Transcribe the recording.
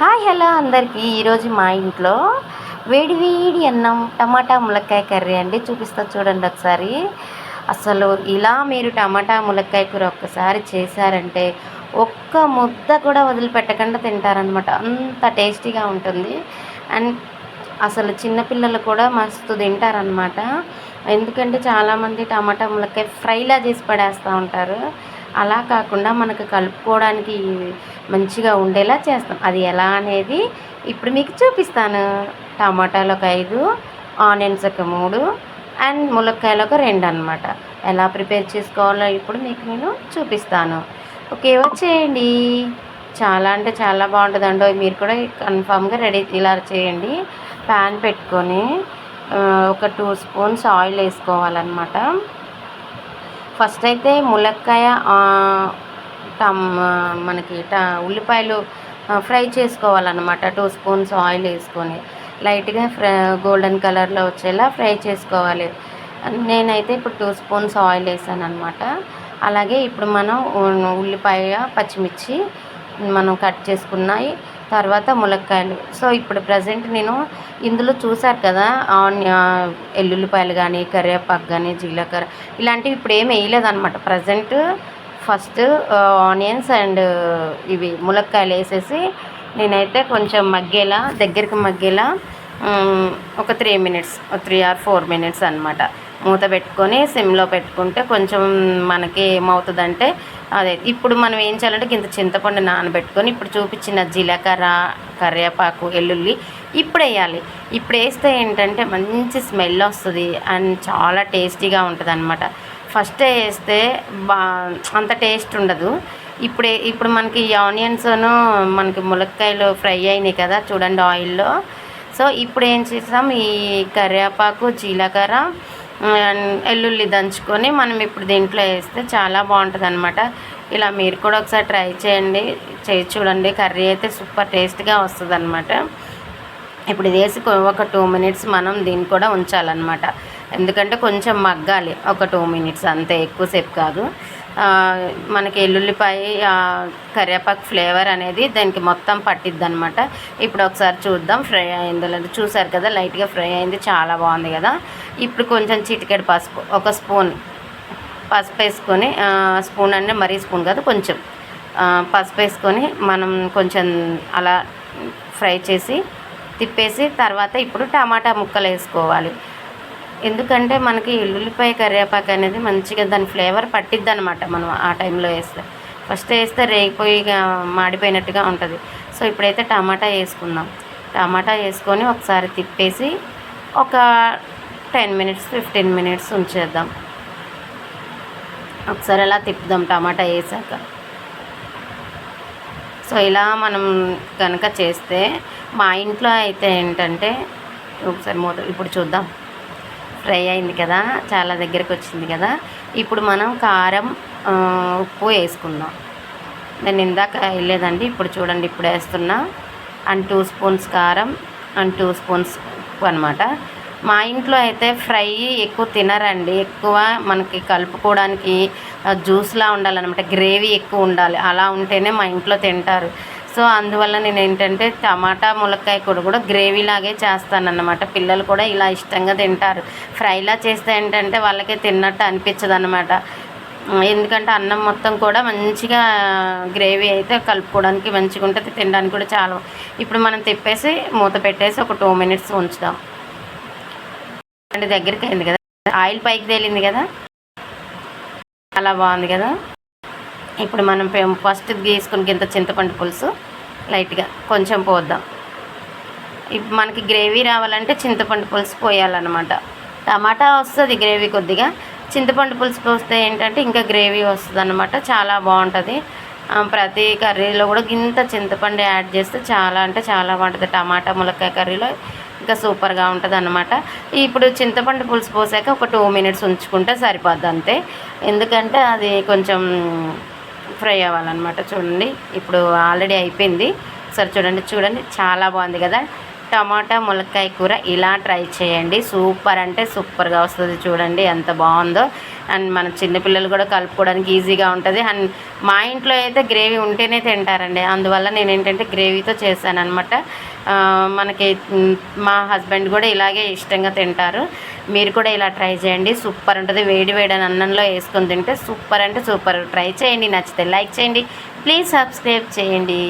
Hi hello అందరికీ. ఈరోజు మా ఇంట్లో వేడి వేడి అన్నం టమాటా ములక్కాయ కర్రీ అండి. చూపిస్తా చూడండి ఒకసారి. అసలు ఇలా మీరు టమాటా ములక్కాయ కూర ఒక్కసారి చేశారంటే ఒక్క ముద్ద కూడా వదిలిపెట్టకుండా తింటారనమాట అంత టేస్టీగా ఉంటుంది. అండ్ అసలు చిన్నపిల్లలు కూడా మస్తు తింటారనమాట ఎందుకంటే చాలామంది టమాటా ములక్కాయ ఫ్రైలా చేసి పడేస్తూ ఉంటారు. అలా కాకుండా మనకు కలుపుకోవడానికి మంచిగా ఉండేలా చేస్తాం. అది ఎలా అనేది ఇప్పుడు మీకు చూపిస్తాను. టమాటాలు ఒక ఐదు ఆనియన్స్ ఒక మూడు అండ్ ములక్కాయలు ఒక రెండు అనమాట ఎలా ప్రిపేర్ చేసుకోవాలో ఇప్పుడు మీకు నేను చూపిస్తాను. ఓకే వచ్చేయండి. చాలా అంటే చాలా బాగుంటుందండి. మీరు కూడా కన్ఫామ్గా రెడీ ఇలా చేయండి. ప్యాన్ పెట్టుకొని ఒక టూ స్పూన్స్ ఆయిల్ వేసుకోవాలన్నమాట. ఫస్ట్ అయితే ములక్కాయ టమ్ మనకి ట ఉల్లిపాయలు ఫ్రై చేసుకోవాలన్నమాట. టూ స్పూన్స్ ఆయిల్ వేసుకొని. లైట్గా ఫ్రై గోల్డెన్ కలర్లో వచ్చేలా ఫ్రై చేసుకోవాలి. నేనైతే ఇప్పుడు టూ స్పూన్స్ ఆయిల్ వేసాను అనమాట అలాగే ఇప్పుడు మనం ఉల్లిపాయ పచ్చిమిర్చి మనం కట్ చేసుకున్నాయి. తర్వాత ములక్కాయలు. సో ఇప్పుడు ప్రజెంట్ నేను ఇందులో చూశారు కదా ఆనియా ఎల్లుల్లిపాయలు కానీ కరివేపాకు కానీ జీలకర్ర ఇలాంటివి ఇప్పుడు ఏమి వేయలేదన్నమాట. ప్రజెంట్ ఫస్ట్ ఆనియన్స్ అండ్ ఇవి ములక్కాయలు వేసేసి నేనైతే కొంచెం మగ్గేలా దగ్గరికి మగ్గేలా ఒక three minutes three or four minutes అన్నమాట. మూత పెట్టుకొని సిమ్లో పెట్టుకుంటే కొంచెం మనకి ఏమవుతుందంటే అదే ఇప్పుడు మనం ఏం చేయాలంటే కింద చింతపండు నానబెట్టుకొని ఇప్పుడు చూపించిన జీలకర్ర కరివేపాకు ఎల్లుల్లి ఇప్పుడు వేయాలి. ఇప్పుడు వేస్తే ఏంటంటే మంచి స్మెల్ వస్తుంది అండ్ చాలా టేస్టీగా ఉంటుంది అనమాట ఫస్ట్ వేస్తే బా అంత టేస్ట్ ఉండదు. ఇప్పుడే ఇప్పుడు మనకి ఈ ఆనియన్స్ను మనకి ములక్కాయలు ఫ్రై అయినాయి కదా చూడండి ఆయిల్లో. సో ఇప్పుడు ఏం చేస్తాం? ఈ కరివేపాకు జీలకర్ర ఎల్లుల్లి వెల్లుల్లి దంచుకొని మనం ఇప్పుడు దీంట్లో వేస్తే చాలా బాగుంటుంది అనమాట ఇలా మీరు కూడా ఒకసారి ట్రై చేయండి. చేసి చూడండి. కర్రీ అయితే సూపర్ టేస్ట్గా వస్తుంది అనమాట ఇప్పుడు ఇది వేసి ఒక టూ మినిట్స్ మనం దీన్ని కూడా ఉంచాలన్నమాట. ఎందుకంటే కొంచెం మగ్గాలి. ఒక టూ మినిట్స్ అంతే. ఎక్కువసేపు కాదు. మనకి ఎల్లుల్లిపాయ కరివేపాకు ఫ్లేవర్ అనేది దానికి మొత్తం పట్టిద్ది అనమాట ఇప్పుడు ఒకసారి చూద్దాం ఫ్రై అయిందో లేదో చూసారు కదా లైట్గా ఫ్రై అయింది చాలా బాగుంది కదా. ఇప్పుడు కొంచెం చిటికెడు పసుపు ఒక స్పూన్ పసుపు వేసుకొని స్పూన్ అంటే మరీ స్పూన్ కాదు కొంచెం పసుపు వేసుకొని మనం కొంచెం అలా ఫ్రై చేసి తిప్పేసి తర్వాత ఇప్పుడు టమాటా ముక్కలు వేసుకోవాలి. ఎందుకంటే మనకి ఉల్లిపాయ కరివేపాకు అనేది మంచిగా దాని ఫ్లేవర్ పట్టిద్ది అనమాట మనం ఆ టైంలో వేస్తే. ఫస్ట్ వేస్తే రేగిపోయి మాడిపోయినట్టుగా ఉంటుంది. సో ఇప్పుడైతే టమాటా వేసుకుందాం. టమాటా వేసుకొని ఒకసారి తిప్పేసి ఒక టెన్ మినిట్స్ ఫిఫ్టీన్ మినిట్స్ ఉంచేద్దాం. ఒకసారి అలా తిప్పుదాం టమాటా వేసాక. సో ఇలా మనం కనుక చేస్తే మా ఇంట్లో అయితే ఏంటంటే ఒకసారి మూత ఇప్పుడు చూద్దాం. ఫ్రై అయింది కదా చాలా దగ్గరకు వచ్చింది కదా ఇప్పుడు మనం కారం ఉప్పు వేసుకుందాం. నేను ఇందాక వేయలేదండి ఇప్పుడు చూడండి ఇప్పుడు వేస్తున్నా. అండ్ టూ స్పూన్స్ కారం అండ్ టూ స్పూన్స్ ఉప్పు అనమాట మా ఇంట్లో అయితే ఫ్రై ఎక్కువ తినరండి. ఎక్కువ మనకి కలుపుకోవడానికి జ్యూస్లా ఉండాలన్నమాట. గ్రేవీ ఎక్కువ ఉండాలి. అలా ఉంటేనే మా ఇంట్లో తింటారు. సో అందువల్ల నేను ఏంటంటే టమాటా ములక్కాయ కూడా కూడా గ్రేవీ లాగే చేస్తానన్నమాట. పిల్లలు కూడా ఇలా ఇష్టంగా తింటారు. ఫ్రైలా చేస్తే ఏంటంటే వాళ్ళకే తిన్నట్టు అనిపించదు అనమాట ఎందుకంటే అన్నం మొత్తం కూడా మంచిగా గ్రేవీ అయితే కలుపుకోవడానికి మంచిగా ఉంటుంది తినడానికి కూడా చాలా ఇప్పుడు మనం తిప్పేసి మూత పెట్టేసి ఒక టూ మినిట్స్ ఉంచుదాం. అంటే దగ్గరికి అయింది కదా. ఆయిల్ పైకి తేలింది కదా. చాలా బాగుంది కదా. ఇప్పుడు మనం ఫస్ట్ గీసుకుని గింత చింతపండు పులుసు లైట్గా కొంచెం పోద్దాం. ఇప్పుడు మనకి గ్రేవీ రావాలంటే చింతపండు పులుసు పోయాలన్నమాట. టమాటా వస్తుంది గ్రేవీ కొద్దిగా. చింతపండు పులుసు పోస్తే ఏంటంటే ఇంకా గ్రేవీ వస్తుంది అనమాట చాలా బాగుంటుంది. ప్రతి కర్రీలో కూడా గింత చింతపండు యాడ్ చేస్తే చాలా అంటే చాలా బాగుంటుంది. టమాటా ములక్కాయ కర్రీలో ఇంకా సూపర్గా ఉంటుంది అనమాట ఇప్పుడు చింతపండు పులుసు పోసాక ఒక టూ మినిట్స్ ఉంచుకుంటే సరిపోద్ది అంతే. ఎందుకంటే అది కొంచెం ఫ్రై అవ్వాలన్నమాట చూడండి. ఇప్పుడు ఆల్రెడీ అయిపోయింది. సరే చూడండి చూడండి. చాలా బాగుంది కదా. టమాటా ములక్కాయ కూర ఇలా ట్రై చేయండి. సూపర్ అంటే సూపర్గా వస్తుంది చూడండి ఎంత బాగుందో. అండ్ మన చిన్నపిల్లలు కూడా కలుపుకోవడానికి ఈజీగా ఉంటుంది. అండ్ మా ఇంట్లో అయితే గ్రేవీ ఉంటేనే తింటారండి. అందువల్ల నేను ఏంటంటే గ్రేవీతో చేశాను అనమాట మనకి మా హస్బెండ్ కూడా ఇలాగే ఇష్టంగా తింటారు. మీరు కూడా ఇలా ట్రై చేయండి. సూపర్ ఉంటుంది. వేడి వేడి అన్నంలో వేసుకొని తింటే సూపర్ అంటే సూపర్. ట్రై చేయండి. నచ్చితే లైక్ చేయండి. ప్లీజ్ సబ్స్క్రైబ్ చేయండి.